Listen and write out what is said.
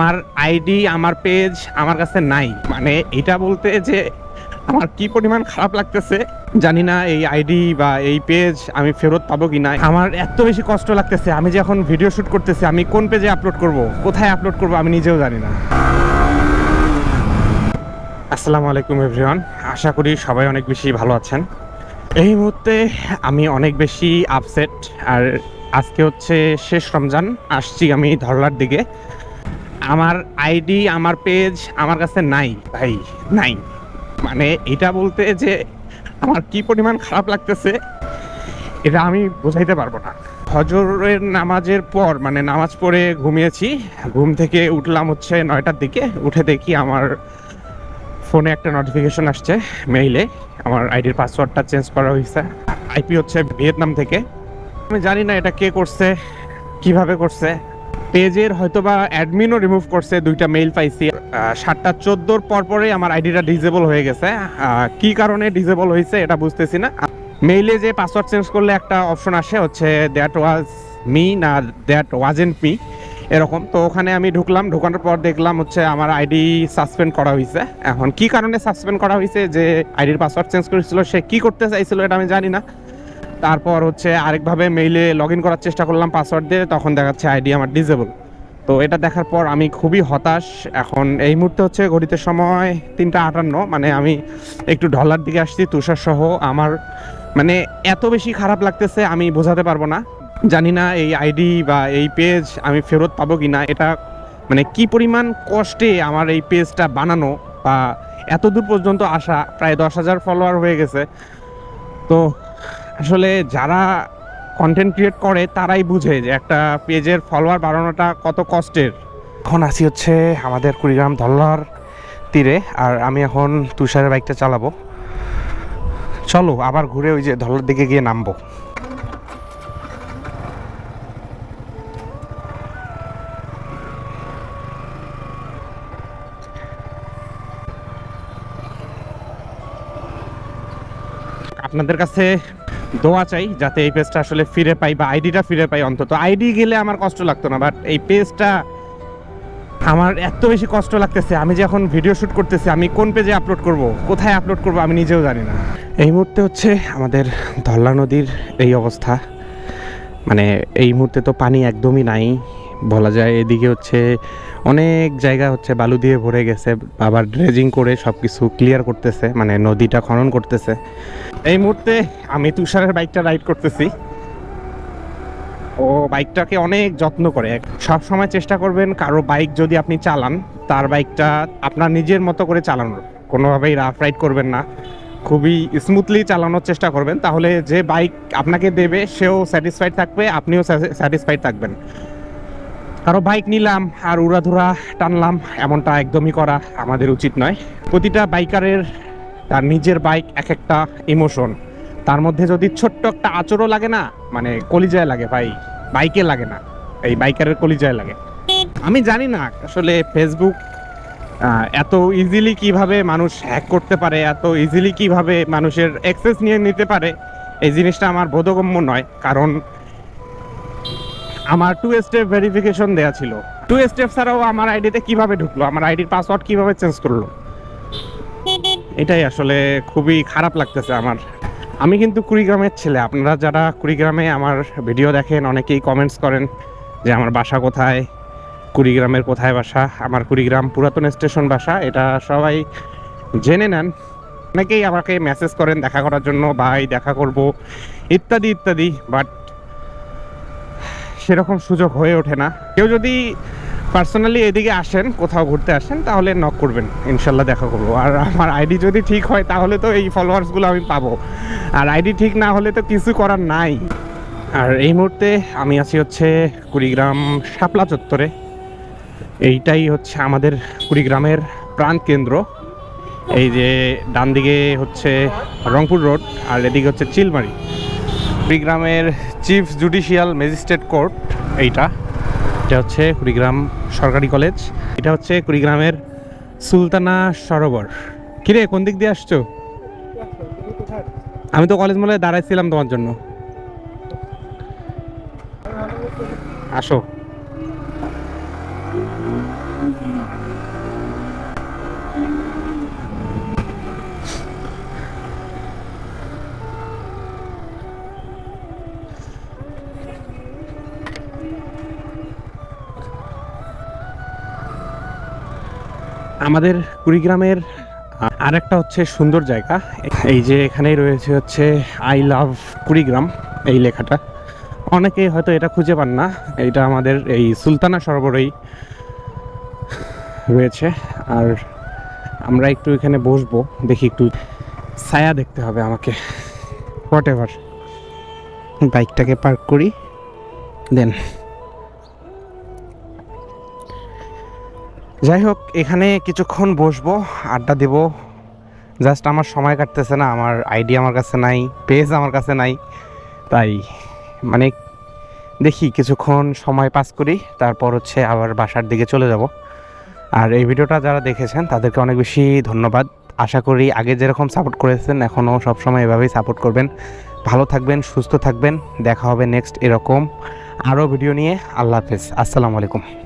আমার আইডি, আমার পেজ আমার কাছে নাই। মানে এটা বলতে যে আমার কি পরিমাণ খারাপ লাগতেছে, জানি না এই আইডি বা এই পেজ আমি ফেরত পাবো কি না আমার এত বেশি কষ্ট লাগতেছে, আমি যে এখন ভিডিও শুট করতেছি, আমি কোন পেজে আপলোড করব, কোথায় আপলোড করব আমি নিজেও জানি না। আসসালামু আলাইকুম এভরিওয়ান আশা করি সবাই অনেক বেশি ভালো আছেন। এই মুহূর্তে আমি অনেক বেশি আপসেট আর আজকে হচ্ছে শেষ রমজান, আসছি আমি ধরলার দিকে। আমার আইডি, আমার পেজ আমার কাছে নাই। ভাই, নাই। মানে এটা বলতে যে আমার কি পরিমাণ খারাপ লাগতেছে, এটা আমি বোঝাইতে পারব না। হজরের নামাজের পর মানে নামাজ পড়ে ঘুমিয়েছি, ঘুম থেকে উঠলাম হচ্ছে নয়টার দিকে, উঠে দেখি আমার ফোনে একটা নোটিফিকেশন আসছে মেইলে আমার আইডির পাসওয়ার্ডটা চেঞ্জ করা হয়েছে। আইপি হচ্ছে ভিয়েতনাম থেকে। আমি জানি না এটা কে করছে, কীভাবে করছে। পেজের হয়তো বা অ্যাডমিনও রিমুভ করছে, দুইটা মেইল পাইছি। সাতটা চোদ্দোর পর পরে আমার আইডিটা ডিজেবল হয়ে গেছে। কি কারণে ডিজেবল হয়েছে এটা বুঝতেছি না। মেইলে যে পাসওয়ার্ড চেঞ্জ করলে একটা অপশন আসে, হচ্ছে দ্যাট ওয়াজ মি না দ্যাট ওয়াজেন্ট মি এরকম। তো ওখানে আমি ঢুকলাম, ঢোকানোর পর দেখলাম হচ্ছে আমার আইডি সাসপেন্ড করা হয়েছে এখন কি কারণে সাসপেন্ড করা হয়েছে যে আইডির পাসওয়ার্ড চেঞ্জ করেছিল, সে কি করতে চাইছিল এটা আমি জানি না। তারপর হচ্ছে আরেকভাবে মেইলে লগ ইন করার চেষ্টা করলাম পাসওয়ার্ড দিয়ে, তখন দেখাচ্ছে আইডি আমার ডিজেবল তো এটা দেখার পর আমি খুবই হতাশ। এখন এই মুহূর্তে হচ্ছে ঘড়িতে সময় তিনটা আটান্ন মানে আমি একটু ঢলার দিকে আসছি, তুষার সহ। আমার মানে এত বেশি খারাপ লাগতেছে, আমি বোঝাতে পারব না। জানি না এই আইডি বা এই পেজ আমি ফেরত পাবো কি না এটা মানে কি পরিমাণ কষ্টে আমার এই পেজটা বানানো বা এত দূর পর্যন্ত আসা, প্রায় দশ হাজার ফলোয়ার হয়ে গেছে। তো আসলে যারা কন্টেন্ট ক্রিয়েট করে, তারাই বুঝে যে একটা পেজের ফলোয়ার বাড়ানোটা কত কষ্টের। এখন আসি হচ্ছে আমাদের কুড়িগ্রাম ধল্লার তীরে, আর আমি এখন তুষারের বাইকটা চালাবো। চলো, আবার ঘুরে ওই যে ধল্লার দিকে গিয়ে নামবো। আপনাদের কাছে দোয়া চাই যাতে এই পেজটা আসলে ফিরে পাই বা আইডিটা ফিরে পাই অন্তত। আইডি গেলে আমার কষ্ট লাগতো না বাট এই পেজটা আমার এত বেশি কষ্ট লাগতেছে। আমি যে এখন ভিডিও শ্যুট করতেছি, আমি কোন পেজে আপলোড করব, কোথায় আপলোড করব, আমি নিজেও জানি না। এই মুহূর্তে হচ্ছে আমাদের ধল্লা নদীর এই অবস্থা। মানে এই মুহূর্তে তো পানি একদমই নাই। বলা যায়, এদিকে হচ্ছে অনেক জায়গা হচ্ছে বালু দিয়ে ভরে গেছে, আবার ড্রেজিং করে সব কিছু ক্লিয়ার করতেছে মানে নদীটা খনন করতেছে। এই মুহূর্তে আমি তুষারের বাইকটা রাইড করতেছি। ও বাইকটাকে অনেক যত্ন করে। সব সময় চেষ্টা করবেন, কারও বাইক যদি আপনি চালান, তার বাইকটা আপনার নিজের মতো করে চালানোর। কোনোভাবেই রাফ রাইড করবেন না। খুবই স্মুথলি চালানোর চেষ্টা করবেন, তাহলে যে বাইক আপনাকে দেবে, সেও স্যাটিসফাইড থাকবে, আপনিও স্যাটিসফাইড থাকবেন। কারও বাইক নিলাম আর উড়াধুরা টানলাম, এমনটা একদমই করা আমাদের উচিত নয়। প্রতিটা বাইকারের তার নিজের বাইক এক একটা ইমোশন তার মধ্যে যদি ছোট্ট একটা আচরও লাগে না মানে কলিজায় লাগে ভাই বাইকে লাগে না, এই বাইকারের কলিজায় লাগে। আমি জানি না আসলে ফেসবুক এত ইজিলি কীভাবে মানুষ হ্যাক করতে পারে, এত ইজিলি কীভাবে মানুষের অ্যাক্সেস নিয়ে নিতে পারে, এই জিনিসটা আমার বোধগম্য নয়। কারণ আমার টু স্টেপ ভেরিফিকেশন দেয়া ছিল। টু স্টেপ ছাড়াও আমার আইডিতে কীভাবে ঢুকলো? আমার আইডির পাসওয়ার্ড কীভাবে চেঞ্জ করল? এটাই আসলে খুবই খারাপ লাগতেছে আমার। আমি কিন্তু কুড়িগ্রামের ছেলে। আপনারা যারা কুড়িগ্রামে আমার ভিডিও দেখেন, অনেকেই কমেন্টস করেন যে আমার বাসা কোথায়? কুড়িগ্রামের কোথায় বাসা? আমার কুড়িগ্রাম পুরাতন স্টেশন বাসা। এটা সবাই জেনে নেন। অনেকেই আমাকে মেসেজ করেন দেখা করার জন্য, ভাই, দেখা করব। ইত্যাদি ইত্যাদি। বাট সেরকম সুযোগ হয়ে ওঠে না। কেউ যদি পার্সোনালি এদিকে আসেন, কোথাও ঘুরতে আসেন, তাহলে নক করবেন। ইনশাল্লাহ দেখা করব। আর আমার আইডি যদি ঠিক হয়, তাহলে তো এই ফলোয়ার্সগুলো আমি পাবো। আর আইডি ঠিক না হলে তো কিছু করার নাই। আর এই মুহূর্তে আমি আছি হচ্ছে কুড়িগ্রাম শাপলা চত্বরে। এইটাই হচ্ছে আমাদের কুড়িগ্রামের প্রাণ কেন্দ্র। এই যে ডান দিকে হচ্ছে রংপুর রোড, আর এদিকে হচ্ছে চিলমারি। কুড়িগ্রামের চিফ জুডিশিয়াল ম্যাজিস্ট্রেট কোর্ট এইটা। এটা হচ্ছে কুড়িগ্রাম সরকারি কলেজ। এটা হচ্ছে কুড়িগ্রামের সুলতানা সরোবর। কিরে, কোন দিক দিয়ে আসছো? আমি তো কলেজ মলে দাঁড়াইছিলাম তোমার জন্য। আসো। আমাদের কুড়িগ্রামের আর একটা হচ্ছে সুন্দর জায়গা। এই যে এখানেই রয়েছে হচ্ছে আই লাভ কুড়িগ্রাম, এই লেখাটা। অনেকেই হয়তো এটা খুঁজে পান না, এটা আমাদের এই সুলতানা সরোবরেই রয়েছে। আর আমরা একটু এখানে বসবো, দেখি একটু ছায়া দেখতে হবে আমাকে। হোয়াট এভার বাইকটাকে পার্ক করি, দেন যাই হোক এখানে কিছুক্ষণ বসবো, আড্ডা দেব। জাস্ট আমার সময় কাটতেছে না, আমার আইডি আমার কাছে নাই পেজ আমার কাছে নাই। তাই মানে দেখি কিছুক্ষণ সময় পাস করি, তারপর হচ্ছে আবার বাসার দিকে চলে যাব। আর এই ভিডিওটা যারা দেখেছেন, তাদেরকে অনেক বেশি ধন্যবাদ। আশা করি আগে যেরকম সাপোর্ট করেছেন, এখনও সবসময় এভাবেই সাপোর্ট করবেন। ভালো থাকবেন, সুস্থ থাকবেন, দেখা হবে নেক্সট এরকম আরও ভিডিও নিয়ে। আল্লাহ হাফেজ, আসসালামু আলাইকুম।